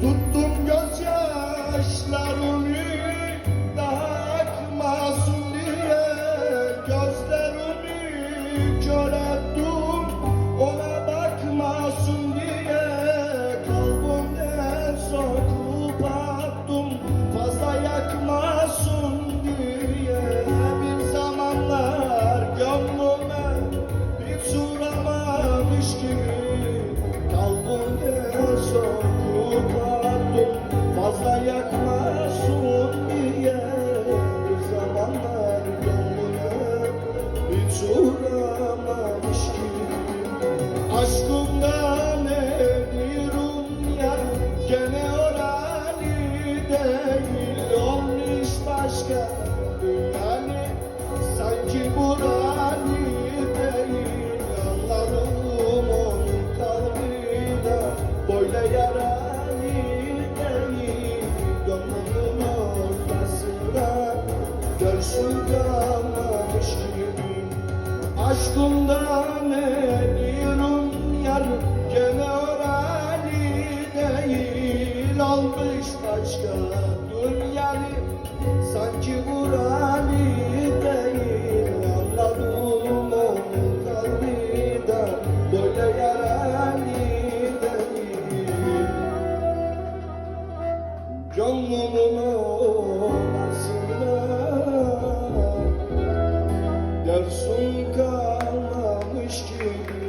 Tuttum gözyaşlarını daha akmasın diye Gözlerimi kör bir suramamış gibi Aşkımdan ediyorum yar Gene oranı değil. Olmuş başka yani Sanki buranı değil. Anladım onun kalbinde Böyle yaranı değil. Gönlümün ortasında Görsün kalmamış Aşkımdan ediyorum yar Gene orani değil. Olmuş başka dünyanı Sanki burani değil. Anladım onun kalbinde Böyle yarani değil Yarsun kalmamış gibi.